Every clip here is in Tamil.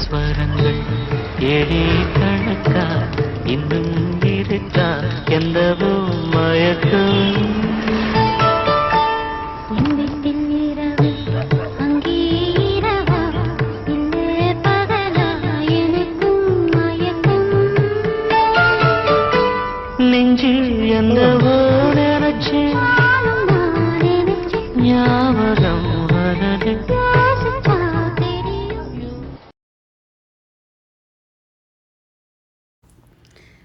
ஸ்வரங்கள் ஏழே கணக்கா இன்னும் இருக்கா எந்தவும் மயக்கம்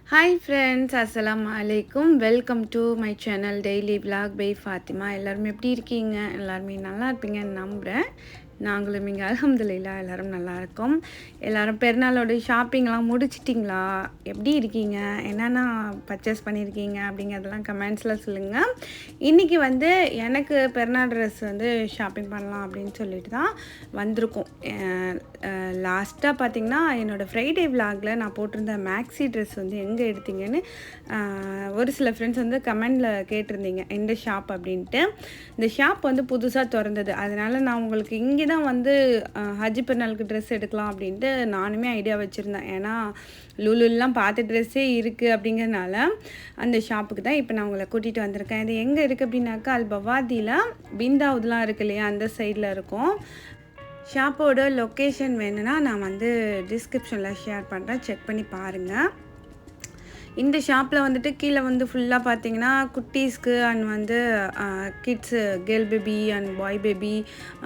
ஹாய் ஃப்ரெண்ட்ஸ் அஸ்லாம் அலைக்கும் welcome to my channel daily vlog by Fathima எல்லாருமே எப்படி இருக்கீங்க? எல்லாருமே நல்லா இருப்பீங்கன்னு நம்புகிறேன் நாங்களும் இங்கே அலமதுல்லா எல்லோரும் நல்லாயிருக்கோம் எல்லோரும் பெருநாளோட ஷாப்பிங்லாம் முடிச்சிட்டிங்களா? எப்படி இருக்கீங்க? என்னென்ன பர்ச்சேஸ் பண்ணியிருக்கீங்க அப்படிங்கிறதெல்லாம் கமெண்ட்ஸில் சொல்லுங்கள் இன்றைக்கி வந்து எனக்கு பெருநாள் ட்ரெஸ் வந்து ஷாப்பிங் பண்ணலாம் அப்படின்னு சொல்லிட்டு தான் வந்திருக்கோம். லாஸ்ட்டாக பார்த்தீங்கன்னா என்னோடய ஃப்ரைடே விலாகில் நான் போட்டிருந்த மேக்ஸி ட்ரெஸ் வந்து எங்கே எடுத்தீங்கன்னு ஒரு சில ஃப்ரெண்ட்ஸ் வந்து கமெண்டில் கேட்டிருந்தீங்க இந்த ஷாப் அப்படின்ட்டு. இந்த ஷாப் வந்து புதுசாக திறந்தது. அதனால் நான் உங்களுக்கு இங்கே தான் வந்து ஹஜ் பெருநாளுக்கு ட்ரெஸ் எடுக்கலாம் அப்படின்ட்டு நானுமே ஐடியா வச்சுருந்தேன். ஏன்னா லுலுலாம் பார்த்த ட்ரெஸ்ஸே இருக்குது அப்படிங்கிறனால அந்த ஷாப்புக்கு தான் இப்போ நான் உங்களை கூட்டிகிட்டு வந்திருக்கேன். இது எங்கே இருக்குது அப்படின்னாக்கா அல் பவாதியில் பிந்தாவுதுலாம் இருக்கு இல்லையா அந்த சைடில் இருக்கும். ஷாப்போட லொக்கேஷன் வேணும்னா நான் வந்து டிஸ்கிரிப்ஷனில் ஷேர் பண்ணுறேன் செக் பண்ணி பாருங்கள் இந்த ஷாப்பில் வந்துட்டு கீழே வந்து ஃபுல்லாக பார்த்தீங்கன்னா குட்டீஸ்க்கு அண்ட் வந்து kids girl baby and boy baby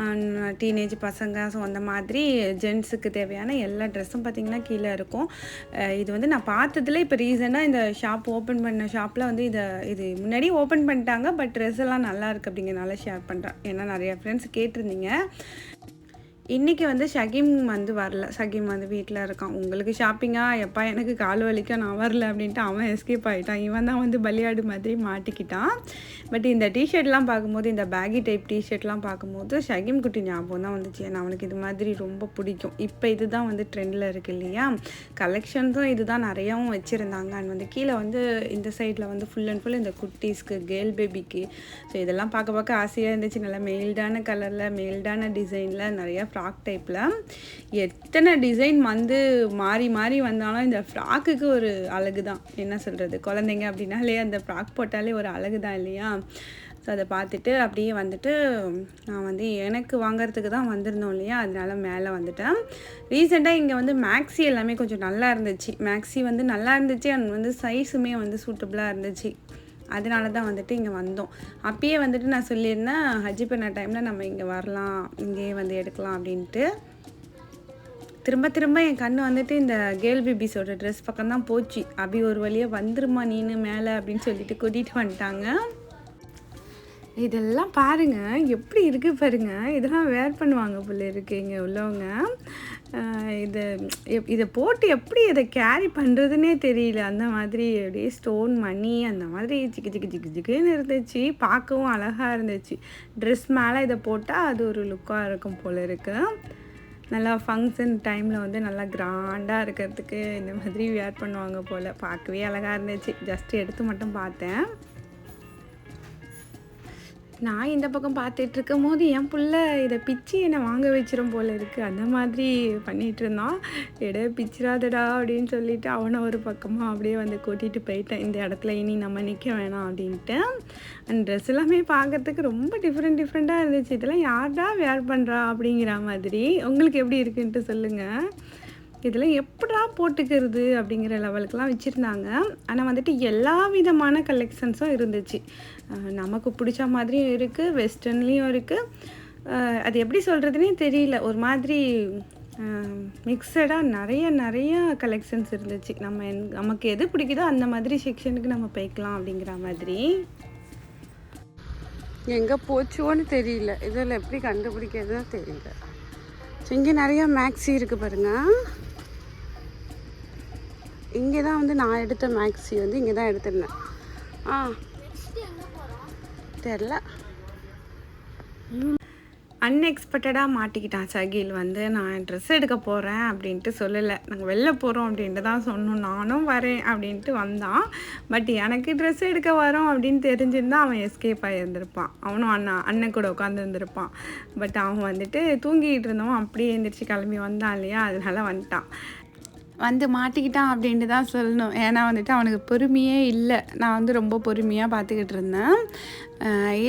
and teenage பசங்க. ஸோ அந்த மாதிரி ஜென்ஸுக்கு தேவையான எல்லா ட்ரெஸ்ஸும் பார்த்தீங்கன்னா கீழே இருக்கும். இது வந்து நான் பார்த்ததுல இப்போ ரீசெண்டாக இந்த ஷாப் ஓப்பன் பண்ண ஷாப்பில் வந்து இதை இது முன்னாடி ஓப்பன் பண்ணிட்டாங்க. பட் ட்ரெஸ் எல்லாம் நல்லா இருக்குது அப்படிங்கிறனால ஷேர் பண்ணுறேன் ஏன்னா நிறைய ஃப்ரெண்ட்ஸ் கேட்டிருந்தீங்க. இன்றைக்கி வந்து ஷகீம் வந்து வரல. ஷகீம் வந்து வீட்டில் இருக்கான். உங்களுக்கு ஷாப்பிங்கா எப்பா எனக்கு கால் வலிக்கும் நான் வரல அப்படின்ட்டு அவன் எஸ்கேப் ஆகிட்டான் இவன் தான் வந்து பலியாடு மாதிரி மாட்டிக்கிட்டான். பட் இந்த டிஷர்ட்லாம் பார்க்கும்போது இந்த பேகி டைப் டிஷர்ட்லாம் பார்க்கும்போது ஷகீம் குட்டி ஞாபகம் தான் வந்துச்சு. ஏன்னா அவனுக்கு இது மாதிரி ரொம்ப பிடிக்கும். இப்போ இதுதான் வந்து ட்ரெண்டில் இருக்குது இல்லையா? கலெக்ஷன்ஸும் இதுதான் நிறையாவும் வச்சுருந்தாங்க. அண்ட் வந்து கீழே வந்து இந்த சைடில் வந்து ஃபுல் அண்ட் ஃபுல் இந்த குட்டீஸ்க்கு கேர்ள் பேபிக்கு ஸோ இதெல்லாம் பார்க்க பார்க்க ஆசையாக இருந்துச்சு. நல்லா மெயில்டான கலரில் மெயில்டான டிசைனில் நிறையா ஃப்ராக் டைப்பில் எத்தனை டிசைன் வந்து மாறி மாறி வந்தாலும் இந்த ஃப்ராக்குக்கு ஒரு அழகு தான் என்ன சொல்கிறது குழந்தைங்க அப்படின்னாலே அந்த ஃப்ராக் போட்டாலே ஒரு அழகு தான் இல்லையா? ஸோ அதை பார்த்துட்டு அப்படியே வந்துட்டு நான் வந்து எனக்கு வாங்கிறதுக்கு தான் வந்திருந்தோம் இல்லையா? அதனால மேலே வந்துட்டேன். ரீசெண்டாக இங்கே வந்து மேக்ஸி எல்லாமே கொஞ்சம் நல்லா இருந்துச்சு. மேக்ஸி வந்து நல்லா இருந்துச்சு. அண்ட் வந்து சைஸுமே வந்து சூட்டபுளாக இருந்துச்சு. அதனால தான் வந்துட்டு இங்கே வந்தோம். அப்பயே வந்துட்டு நான் சொல்லியிருந்தேன் ஹஜ்ஜி பண்ண டைமில் நம்ம இங்கே வரலாம் இங்கேயே வந்து எடுக்கலாம் அப்படின்ட்டு. திரும்ப திரும்ப என் கண்ணு வந்துட்டு இந்த கேர்ள் பேபிஸோட ட்ரெஸ் பக்கம் தான் போச்சு. அபி ஒரு வழியாக வந்துருமா நீனு மேலே அப்படின்னு சொல்லிட்டு கூட்டிகிட்டு வந்துட்டாங்க. இதெல்லாம் பாருங்க. எப்படி இருக்கு பாருங்க. இதெல்லாம் வேர் பண்ணுவாங்க போல இருக்கு இங்கே உள்ளவங்க. இதை எப்- இதை போட்டு எப்படி இதை கேரி பண்ணுறதுனே தெரியல. அந்த மாதிரி அப்படியே ஸ்டோன் மணி அந்த மாதிரி ஜிக்கு ஜிக்கு ஜிக்கு ஜிக்குன்னு இருந்துச்சு. பார்க்கவும் அழகாக இருந்துச்சு. ட்ரெஸ் மேலே இதை போட்டால் அது ஒரு லுக்காக இருக்கும் போல இருக்கு. நல்லா ஃபங்க்ஷன் டைமில் வந்து நல்லா கிராண்டாக இருக்கிறதுக்கு இந்த மாதிரி வேர் பண்ணுவாங்க போல். பார்க்கவே அழகாக இருந்துச்சு. ஜஸ்ட் எடுத்து மட்டும் பார்த்தேன். நான் இந்த பக்கம் பார்த்துட்டு இருக்கும் போது என் பிள்ளை இதை பிச்சு என்னை வாங்க வச்சிரும் போல இருக்குது அந்த மாதிரி பண்ணிகிட்டு இருந்தான் எடே பிச்சிராதடா அப்படின்னு சொல்லிட்டு அவனை ஒரு பக்கமாக அப்படியே வந்து கூட்டிகிட்டு போயிட்டேன். இந்த இடத்துல இனி நம்ம நிற்க வேணாம் அப்படின்ட்டு. அந்த ட்ரெஸ் எல்லாமே பார்க்கறதுக்கு ரொம்ப டிஃப்ரெண்ட் டிஃப்ரெண்ட்டாக இருந்துச்சு. இதெல்லாம் யார்டா வேர் பண்ணுறா அப்படிங்கிற மாதிரி. உங்களுக்கு எப்படி இருக்குன்ட்டு சொல்லுங்கள் இதெல்லாம் எப்படா போட்டுக்கிறது அப்படிங்கிற லெவலுக்குலாம் வச்சுருந்தாங்க. ஆனால் வந்துட்டு எல்லா விதமான கலெக்ஷன்ஸும் இருந்துச்சு. நமக்கு பிடிச்ச மாதிரியும் இருக்குது வெஸ்டர்ன்லேயும் இருக்குது அது எப்படி சொல்கிறதுனே தெரியல. ஒரு மாதிரி மிக்சடாக நிறைய நிறைய கலெக்ஷன்ஸ் இருந்துச்சு. நம்ம என்- நமக்கு எது பிடிக்குதோ அந்த மாதிரி செக்ஷனுக்கு நம்ம போய்க்கலாம் அப்படிங்கிற மாதிரி. எங்கே போச்சோன்னு தெரியல. இதில் எப்படி கண்டுபிடிக்கிறதுன்னு தெரியல. ஸோ இங்கே நிறையா மேக்ஸி இருக்குது பாருங்கள் இங்கே தான் வந்து நான் எடுத்த மேக்ஸி வந்து இங்கே தான் எடுத்திருந்தேன். ஆ தெரில. அன்எக்ஸ்பெக்டடாக மாட்டிக்கிட்டான் சகில். வந்து நான் ட்ரெஸ் எடுக்க போகிறேன் அப்படின்ட்டு சொல்லலை. நாங்கள் வெளில போகிறோம் அப்படின்ட்டு தான் சொன்னோம். நானும் வரேன் அப்படின்ட்டு வந்தான். பட் எனக்கு ட்ரெஸ் எடுக்க வரோம் அப்படின்னு தெரிஞ்சிருந்தா அவன் எஸ்கேப் ஆகியிருந்திருப்பான் அவனும் அண்ணா அண்ணன் கூட உட்காந்துருந்துருப்பான் பட் அவன் வந்துட்டு தூங்கிட்டு இருந்தவன் அப்படியே எழுந்திரிச்சு கிளம்பி வந்தான் இல்லையா? அதனால வந்துட்டான். வந்து மாட்டிக்கிட்டான் அப்படின்ட்டு தான் சொல்லணும். ஏன்னா வந்துட்டு அவனுக்கு பொறுமையே இல்லை. நான் வந்து ரொம்ப பொறுமையாக பார்த்துக்கிட்டு இருந்தேன்.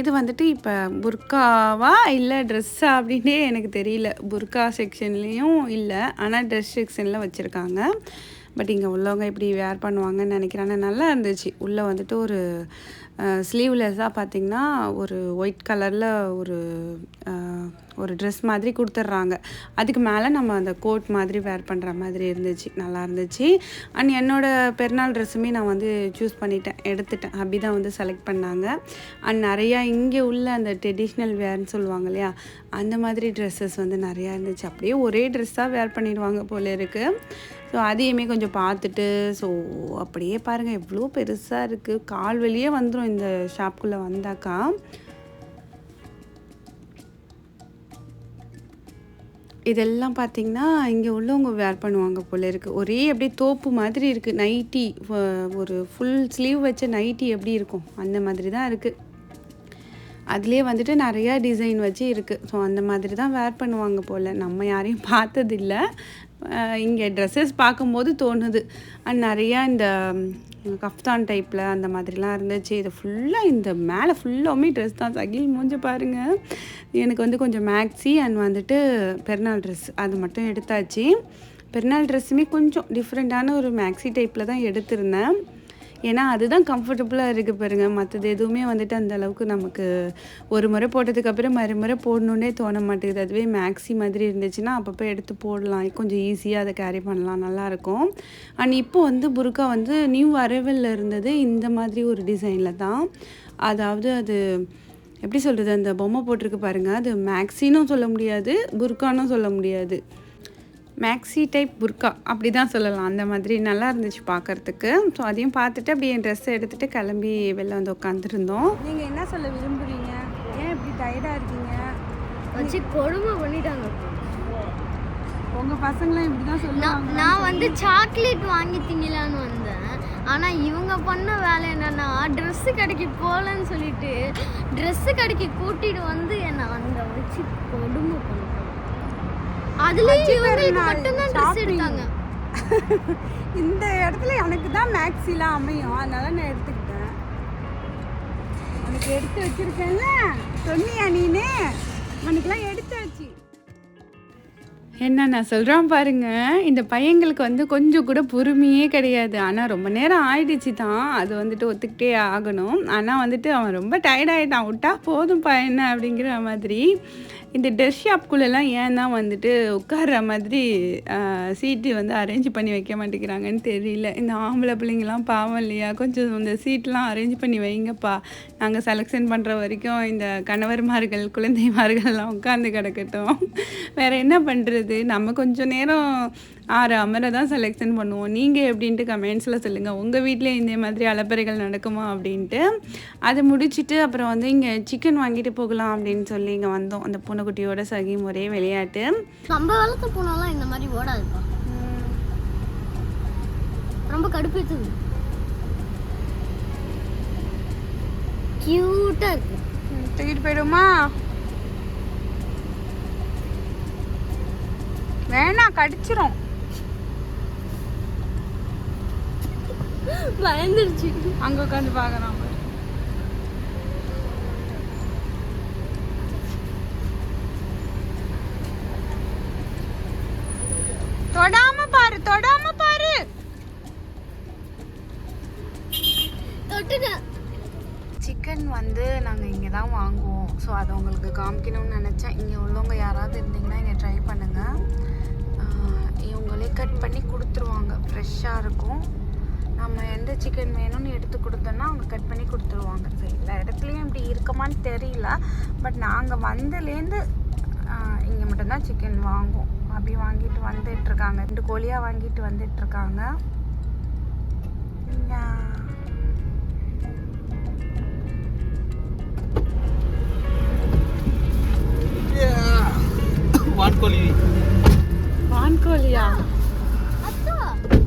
இது வந்துட்டு இப்போ புர்காவா இல்லை ட்ரெஸ்ஸா அப்படின்னே எனக்கு தெரியல. புர்கா செக்ஷன்லேயும் இல்லை. ஆனால் ட்ரெஸ் செக்ஷனில் வச்சுருக்காங்க. பட் இங்கே உள்ளவங்க இப்படி வேர் பண்ணுவாங்கன்னு நினைக்கிறேன். நல்லா இருந்துச்சு. உள்ளே வந்துட்டு ஒரு ஸ்லீவ்லெஸ்ஸாக பார்த்திங்கன்னா ஒரு ஒயிட் கலரில் ஒரு ஒரு ட்ரெஸ் மாதிரி கொடுத்துட்றாங்க அதுக்கு மேலே நம்ம அந்த கோட் மாதிரி வேர் பண்ணுற மாதிரி இருந்துச்சு நல்லா இருந்துச்சு. அண்ட் என்னோடய பெருநாள் ட்ரெஸ்ஸுமே நான் வந்து சூஸ் பண்ணிட்டேன் எடுத்துட்டேன். அப்படி தான் வந்து செலக்ட் பண்ணாங்க. அண்ட் நிறையா இங்கே உள்ள அந்த ட்ரெடிஷ்னல் வேர்னு சொல்லுவாங்க இல்லையா அந்த மாதிரி ட்ரெஸ்ஸஸ் வந்து நிறையா இருந்துச்சு. அப்படியே ஒரே ட்ரெஸ்ஸாக வேர் பண்ணிடுவாங்க போல இருக்குது ஸோ அதையுமே கொஞ்சம் பார்த்துட்டு ஸோ அப்படியே பாருங்கள் எவ்வளோ பெருசாக இருக்குது கால் வெளியே வந்துடும் இந்த ஷாப்புக்குள்ளே வந்தாக்கா. இதெல்லாம் பார்த்தீங்கன்னா இங்கே உள்ளவங்க வேர் பண்ணுவாங்க போல இருக்குது ஒரே அப்படியே தோப்பு மாதிரி இருக்குது நைட்டி ஒரு ஃபுல் ஸ்லீவ் வச்ச நைட்டி எப்படி இருக்கும்? அந்த மாதிரி தான் இருக்குது அதுலேயே வந்துட்டு நிறையா டிசைன் வச்சு இருக்குது ஸோ அந்த மாதிரி தான் வேர் பண்ணுவாங்க போல். நம்ம யாரையும் பார்த்ததில்ல. இங்கே ட்ரெஸ்ஸஸ் பார்க்கும்போது தோணுது. அண்ட் நிறையா இந்த கஃப்தான் டைப்பில் அந்த மாதிரிலாம் இருந்துச்சு. இது ஃபுல்லாக இந்த மேலே ஃபுல்லாகவுமே ட்ரெஸ் தான். சகில் மூஞ்ச பாருங்கள் எனக்கு வந்து கொஞ்சம் மேக்ஸி அண்ட் வந்துட்டு பெருநாள் ட்ரெஸ் அது மட்டும் எடுத்தாச்சு. பெருநாள் ட்ரெஸ்ஸுமே கொஞ்சம் டிஃப்ரெண்ட்டான ஒரு மேக்ஸி டைப்பில் தான் எடுத்திருந்தேன். ஏன்னா அதுதான் கம்ஃபர்டபுளாக இருக்குது பாருங்க. மற்றது எதுவுமே வந்துட்டு அந்த அளவுக்கு நமக்கு ஒரு முறை போட்டதுக்கப்புறம் மறுமுறை போடணுன்னே தோண மாட்டேங்குது. அதுவே மேக்ஸி மாதிரி இருந்துச்சுன்னா அப்பப்போ எடுத்து போடலாம். கொஞ்சம் ஈஸியாக அதை கேரி பண்ணலாம். நல்லாயிருக்கும். அண்ட் இப்போ வந்து புர்கா வந்து நியூ அரைவலில் இருந்தது இந்த மாதிரி ஒரு டிசைனில் தான். அதாவது அது எப்படி சொல்கிறது அந்த பொம்மை போட்டிருக்கு பாருங்கள் அது மேக்ஸினும் சொல்ல முடியாது புர்கானும் சொல்ல முடியாது. மேக்ஸி டைப் புர்கா அப்படி தான் சொல்லலாம். அந்த மாதிரி நல்லா இருந்துச்சு பார்க்கறதுக்கு. ஸோ அதையும் பார்த்துட்டு அப்படியே என் ட்ரெஸ்ஸை எடுத்துகிட்டு கிளம்பி வெளில வந்து உட்காந்துருந்தோம் நீங்கள் என்ன சொல்ல விரும்புகிறீங்க ஏன் இப்படி டயர்டாக இருக்கீங்க? வச்சு கொடுமை பண்ணிட்டாங்க. உங்கள் பசங்களாம் இப்படி தான் நான் நான் வந்து சாக்லேட் வாங்கி திங்கலான்னு வந்தேன். ஆனால் இவங்க பண்ண வேலை என்னன்னா ட்ரெஸ்ஸு கடைக்கு போகலன்னு சொல்லிட்டு ட்ரெஸ்ஸு கடைக்கு கூட்டிட்டு வந்து என்னை அங்க வச்சு கொடுமை பண்ணிட்டாங்க அதுலேயும் இவங்களுக்கு மட்டும்தான் ட்ரெஸ் எடுத்தாங்க. இந்த இடத்துல எனக்கு தான் மேக்ஸிலாம் அமையும். அதனால நான் எடுத்துக்கிட்டேன். உனக்கு எடுத்து வச்சிருக்கேன்ல? சொன்னியா நீனு? உனக்குலாம் எடுத்தாச்சு. என்ன நான் சொல்கிறேன் பாருங்க இந்த பையங்களுக்கு வந்து கொஞ்சம் கூட பொறுமையே கிடையாது. ஆனால் ரொம்ப நேரம் ஆயிடுச்சு தான். அது வந்துட்டு ஒத்துக்கிட்டே ஆகணும். ஆனால் வந்துட்டு அவன் ரொம்ப டயர்ட் ஆகிட்டான் விட்டா போதும்ப்பா என்ன அப்படிங்கிற மாதிரி. இந்த ட்ரெஸ் ஷாப்குள்ளெல்லாம் ஏன் தான் வந்துட்டு உட்கார்ற மாதிரி சீட்டு வந்து அரேஞ்ச் பண்ணி வைக்க மாட்டேங்கிறாங்கன்னு தெரியல. இந்த ஆம்பளை பிள்ளைங்கலாம் பாவம் இல்லையா? கொஞ்சம் இந்த சீட்லாம் அரேஞ்ச் பண்ணி வைங்கப்பா. நாங்கள் செலெக்ஷன் பண்ணுற வரைக்கும் இந்த கணவர்மார்கள் குழந்தைமார்கள்லாம் உட்காந்து கிடக்கட்டும். வேறு என்ன பண்ணுறது நம்ம கொஞ்சம் நேரம் ஆறு அமரை தான் செலெக்ஷன் பண்ணுவோம். நீங்கள் எப்படின்ட்டு கமெண்ட்ஸில் சொல்லுங்கள் உங்கள் வீட்டில் இந்த மாதிரி அலப்பறைகள் நடக்குமா அப்படின்ட்டு. அதை முடிச்சுட்டு அப்புறம் வந்து இங்கே சிக்கன் வாங்கிட்டு போகலாம் அப்படின்னு சொல்லி இங்கே வந்தோம். அந்த பூனைக்குட்டியோட சகி ஒரே விளையாட்டு. நம்ம வளர்த்த பூனாலாம் இந்த மாதிரி ஓடாதுப்பா. ரொம்ப கடுப்பேத்துது கியூட்டா இருக்கு. தூக்கிட்டு போயிடுமா வேணாம் கடிச்சிரும். பயந்துருச்சு. அங்கே உட்காந்து பார்க்குறான் தொடாம பாரு தொடாம பாரு. சிக்கன் வந்து நாங்கள் இங்கே தான் வாங்குவோம். ஸோ அதை உங்களுக்கு காமிக்கணும்னு நினச்சேன். இங்கே உள்ளவங்க யாராவது இருந்தீங்கன்னா இங்கே ட்ரை பண்ணுங்கள் இவங்களே கட் பண்ணி கொடுத்துருவாங்க. ஃப்ரெஷ்ஷாக இருக்கும். நம்ம எந்த சிக்கன் வேணும்னு எடுத்து கொடுத்தோன்னா அவங்க கட் பண்ணி கொடுத்துருவாங்க. ஸோ எல்லா இடத்துலையும் இப்படி இருக்குமான்னு தெரியல. பட் நாங்கள் வந்ததுலேருந்து இங்கே மட்டும்தான் சிக்கன் வாங்குவோம். அப்படி வாங்கிட்டு வந்துட்டுருக்காங்க. ரெண்டு கோழியாக வாங்கிட்டு வந்துட்டுருக்காங்க. வான்கோழி. வான்கோழியா?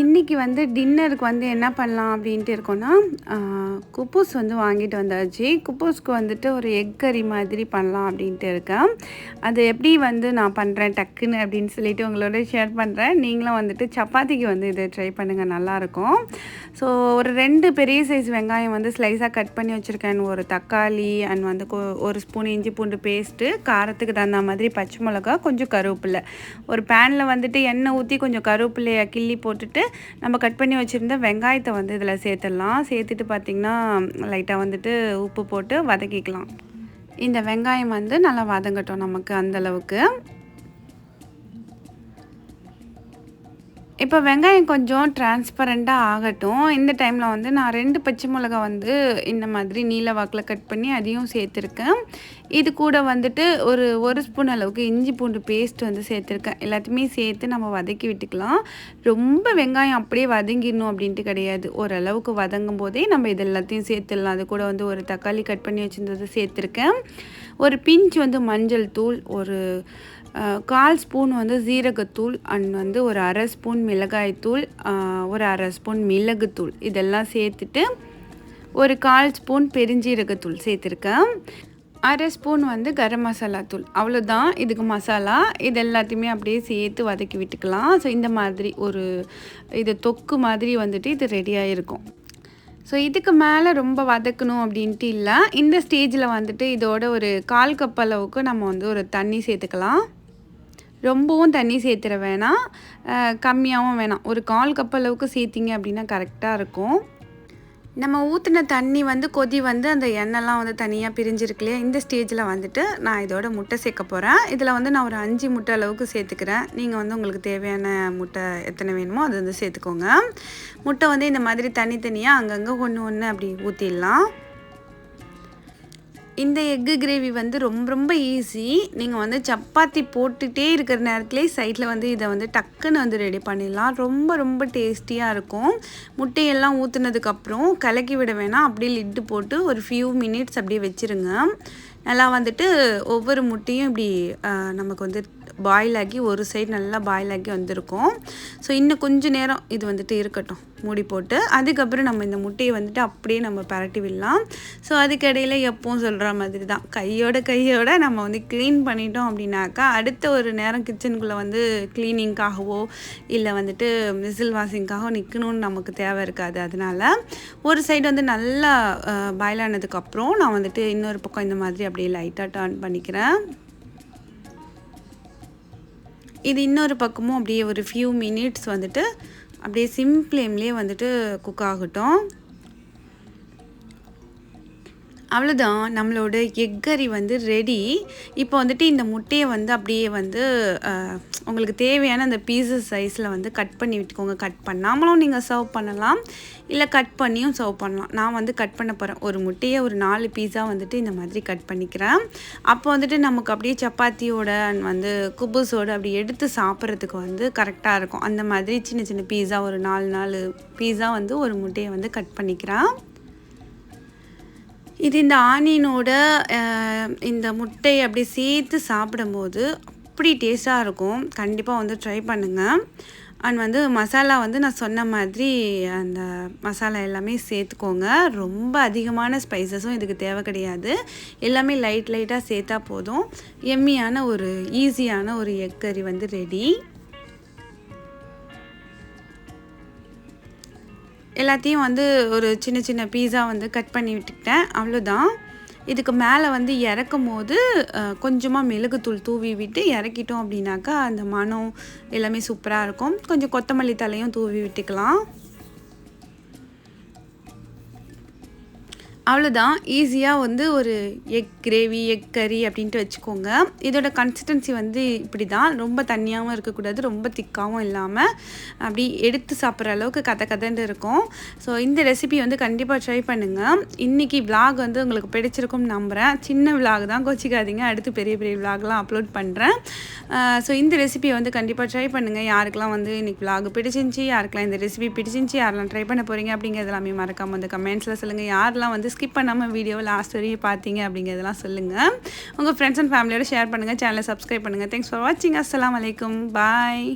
இன்னைக்கு வந்து டின்னருக்கு வந்து என்ன பண்ணலாம் அப்படின்ட்டு இருக்கோன்னா குப்பூஸ் வந்து வாங்கிட்டு வந்தாச்சு. குப்பூஸ்க்கு வந்துட்டு ஒரு எக் கறி மாதிரி பண்ணலாம் அப்படின்ட்டு இருக்கேன். அது எப்படி வந்து நான் பண்ணுறேன் டக்குன்னு அப்படின்னு சொல்லிட்டு உங்களோட ஷேர் பண்ணுறேன் நீங்களும் வந்துட்டு சப்பாத்திக்கு வந்து இதை ட்ரை பண்ணுங்கள் நல்லாயிருக்கும். ஸோ ஒரு ரெண்டு பெரிய சைஸ் வெங்காயம் வந்து ஸ்லைஸாக கட் பண்ணி வச்சுருக்கேன். ஒரு தக்காளி அண்ட் வந்து ஒரு ஸ்பூன் இஞ்சி பூண்டு பேஸ்ட்டு காரத்துக்கு தகுந்த மாதிரி பச்சை மிளகா கொஞ்சம் கருவேப்பில்லை ஒரு பேனில் வந்துட்டு எண்ணெய் ஊற்றி கொஞ்சம் கருவேப்பிலையை கிள்ளி போட்டுட்டு நம்ம கட் பண்ணி வச்சுருந்த வெங்காயத்தை வந்து இதில் சேர்த்துடலாம். சேர்த்துட்டு பார்த்திங்கன்னா லைட்டாக வந்துட்டு உப்பு போட்டு வதக்கிக்கலாம். இந்த வெங்காயம் வந்து நல்லா வதங்கட்டும் நமக்கு அந்தளவுக்கு இப்போ வெங்காயம் கொஞ்சம் டிரான்ஸ்பரண்ட்டாக ஆகட்டும். இந்த டைமில் வந்து நான் ரெண்டு பச்சை மிளகா வந்து இந்த மாதிரி நீல வாக்கில் கட் பண்ணி அதையும் சேர்த்துருக்கேன். இது கூட வந்துட்டு ஒரு ஒரு ஸ்பூன் அளவுக்கு இஞ்சி பூண்டு பேஸ்ட் வந்து சேர்த்துருக்கேன். எல்லாத்தையுமே சேர்த்து நம்ம வதக்கி விட்டுக்கலாம். ரொம்ப வெங்காயம் அப்படியே வதங்கிடணும் அப்படின்ட்டு கிடையாது. ஓரளவுக்கு வதங்கும் போதே நம்ம இது எல்லாத்தையும் சேர்த்துடலாம். அது கூட வந்து ஒரு தக்காளி கட் பண்ணி வச்சுருந்தது சேர்த்துருக்கேன். ஒரு பிஞ்ச் வந்து மஞ்சள் தூள் ஒரு கால் ஸ்பூன் வந்து ஜீரகத்தூள் அண்ட் வந்து ஒரு அரை ஸ்பூன் மிளகாய்த்தூள் ஒரு அரை ஸ்பூன் மிளகுத்தூள். இதெல்லாம் சேர்த்துட்டு ஒரு கால் ஸ்பூன் பெருஞ்சீரகத்தூள் சேர்த்துருக்கேன். அரை ஸ்பூன் வந்து கரம் மசாலா தூள். அவ்வளோதான் இதுக்கு மசாலா. இது எல்லாத்தையுமே அப்படியே சேர்த்து வதக்கி விட்டுக்கலாம். ஸோ இந்த மாதிரி ஒரு இது தொக்கு மாதிரி வந்துட்டு இது ரெடியாக இருக்கும் ஸோ இதுக்கு மேலே ரொம்ப வதக்கணும் அப்படின்ட்டு இல்லை. இந்த ஸ்டேஜில் வந்துட்டு இதோட ஒரு கால் கப் அளவுக்கு நம்ம வந்து ஒரு தண்ணி சேர்த்துக்கலாம். ரொம்பவும் தண்ணி சேர்த்துற வேணாம். கம்மியாகவும் வேணாம். ஒரு கால் கப் அளவுக்கு சேர்த்திங்க அப்படின்னா கரெக்டாக இருக்கும். நம்ம ஊற்றின தண்ணி வந்து கொதி வந்து அந்த எண்ணெய்லாம் வந்து தனியாக பிரிஞ்சிருக்கு இல்லையா? இந்த ஸ்டேஜில் வந்துட்டு நான் இதோட முட்டை சேர்க்க போகிறேன் இதில் வந்து நான் ஒரு அஞ்சு முட்டை அளவுக்கு சேர்த்துக்கிறேன். நீங்கள் வந்து உங்களுக்கு தேவையான முட்டை எத்தனை வேணுமோ அது வந்து சேர்த்துக்கோங்க. முட்டை வந்து இந்த மாதிரி தனித்தனியாக அங்கங்கே ஒன்று ஒன்று அப்படி ஊற்றிடலாம் இந்த எக்கு கிரேவி வந்து ரொம்ப ரொம்ப ஈஸி நீங்கள் வந்து சப்பாத்தி போட்டுகிட்டே இருக்கிற நேரத்துலேயே சைடில் வந்து இதை வந்து டக்குன்னு வந்து ரெடி பண்ணிடலாம். ரொம்ப ரொம்ப டேஸ்டியாக இருக்கும். முட்டையெல்லாம் ஊற்றுனதுக்கப்புறம் கலக்கி விட வேணாம். அப்படியே லிட்டு போட்டு ஒரு ஃபியூ மினிட்ஸ் அப்படியே வச்சுருங்க. நல்லா வந்துட்டு ஒவ்வொரு முட்டையும் இப்படி நமக்கு வந்து பாயில் ஆகி ஒரு சைடு நல்லா பாயில் ஆகி வந்திருக்கும். ஸோ இன்னும் கொஞ்சம் நேரம் இது வந்துட்டு இருக்கட்டும். மூடி போட்டு அதுக்கப்புறம் நம்ம இந்த முட்டையை வந்துட்டு அப்படியே நம்ம பரட்டி விடலாம். ஸோ அதுக்கிடையில் எப்பவும் சொல்கிற மாதிரி தான் கையோட கையோட நம்ம வந்து க்ளீன் பண்ணிட்டோம் அப்படின்னாக்கா அடுத்த ஒரு நேரம் கிச்சனுக்குள்ளே வந்து க்ளீனிங்காகவோ இல்லை வந்துட்டு மிசில் வாஷிங்காகவோ நிற்கணும்னு நமக்கு தேவை இருக்காது. அதனால ஒரு சைடு வந்து நல்லா பாயில் ஆனதுக்கப்புறம் நான் வந்துட்டு இன்னொரு பக்கம் இந்த மாதிரி அப்படியே லைட்டாக டர்ன் பண்ணிக்கிறேன். இது இன்னொரு பக்கமும் அப்படியே ஒரு ஃபியூ மினிட்ஸ் வந்துட்டு அப்படியே சிம் ஃப்ளேம்லேயே வந்துட்டு குக் ஆகட்டும். அவ்வளோதான் நம்மளோட எக்கறி வந்து ரெடி இப்போ வந்துட்டு இந்த முட்டையை வந்து அப்படியே வந்து உங்களுக்கு தேவையான அந்த பீசஸ் சைஸில் வந்து கட் பண்ணி விட்டுக்கோங்க. கட் பண்ணாமலும் நீங்கள் சர்வ் பண்ணலாம். இல்லை கட் பண்ணியும் சர்வ் பண்ணலாம். நான் வந்து கட் பண்ண போகிறேன் ஒரு முட்டையை ஒரு நாலு பீஸா வந்துட்டு இந்த மாதிரி கட் பண்ணிக்கிறேன். அப்போ வந்துட்டு நமக்கு அப்படியே சப்பாத்தியோட வந்து குபுஸோட அப்படி எடுத்து சாப்பிட்றதுக்கு வந்து கரெக்டாக இருக்கும். அந்த மாதிரி சின்ன சின்ன பீஸா ஒரு நாலு நாலு பீஸா வந்து ஒரு முட்டையை வந்து கட் பண்ணிக்கிறேன். இது இந்த ஆனியனோட இந்த முட்டையை அப்படியே சேர்த்து சாப்பிடும்போது அப்படி டேஸ்ட்டாக இருக்கும். கண்டிப்பாக வந்து ட்ரை பண்ணுங்கள் அண்ட் வந்து மசாலா வந்து நான் சொன்ன மாதிரி அந்த மசாலா எல்லாமே சேர்த்துக்கோங்க. ரொம்ப அதிகமான ஸ்பைசஸும் இதுக்கு தேவை கிடையாது. எல்லாமே லைட் லைட்டாக சேர்த்தா போதும். எம்மியான ஒரு ஈஸியான ஒரு எக் கறி வந்து ரெடி எல்லாத்தையும் வந்து ஒரு சின்ன சின்ன பீஸா வந்து கட் பண்ணி விட்டுக்கிட்டேன். அவ்வளோதான் இதுக்கு மேலே வந்து இறக்கும் போது கொஞ்சமாக மிளகுத்தூள் தூவி விட்டு இறக்கிட்டோம் அப்படின்னாக்கா அந்த மனம் எல்லாமே சூப்பராக இருக்கும். கொஞ்சம் கொத்தமல்லி தலையும் தூவி விட்டுக்கலாம். அவ்வளோதான் ஈஸியாக வந்து ஒரு எக் கிரேவி எக் கறி அப்படின்ட்டு வச்சுக்கோங்க. இதோட கன்சிஸ்டன்சி வந்து இப்படி தான் ரொம்ப தண்ணியாகவும் இருக்கக்கூடாது ரொம்ப திக்காகவும் இல்லாமல் அப்படி எடுத்து சாப்பிட்ற அளவுக்கு கதை கதைன்னு இருக்கும். ஸோ இந்த ரெசிபி வந்து கண்டிப்பாக ட்ரை பண்ணுங்கள் இன்றைக்கி vlog வந்து உங்களுக்கு பிடிச்சிருக்கும்னு நம்புகிறேன் சின்ன vlog தான். கோச்சிக்காதீங்க. அடுத்து பெரிய பெரிய vlogலாம் அப்லோட் பண்ணுறேன் ஸோ இந்த ரெசிபியை வந்து கண்டிப்பாக ட்ரை பண்ணுங்கள் யாருக்கெல்லாம் வந்து இன்றைக்கி vlog பிடிச்சிருந்துச்சி யாருக்கெல்லாம் இந்த ரெசிபி பிடிச்சிருந்துச்சி யாரெல்லாம் ட்ரை பண்ண போகிறீங்க அப்படிங்கிறது எல்லாமே மறக்காமல் வந்து கமெண்ட்ஸில் சொல்லுங்கள் யாரெல்லாம் வந்து ஸ்கிப் பண்ணாமல் வீடியோ லாஸ்ட் வரையும் பார்த்தீங்க அப்படிங்கிறதெல்லாம் சொல்லுங்கள் உங்கள் ஃப்ரெண்ட்ஸ் அண்ட் ஃபேமிலியோட ஷேர் பண்ணுங்கள் சேனலை சப்ஸ்கிரைப் பண்ணுங்கள் தேங்க்ஸ் ஃபார் வாட்சிங் அஸ்லாம் வலைக்கம் பாய்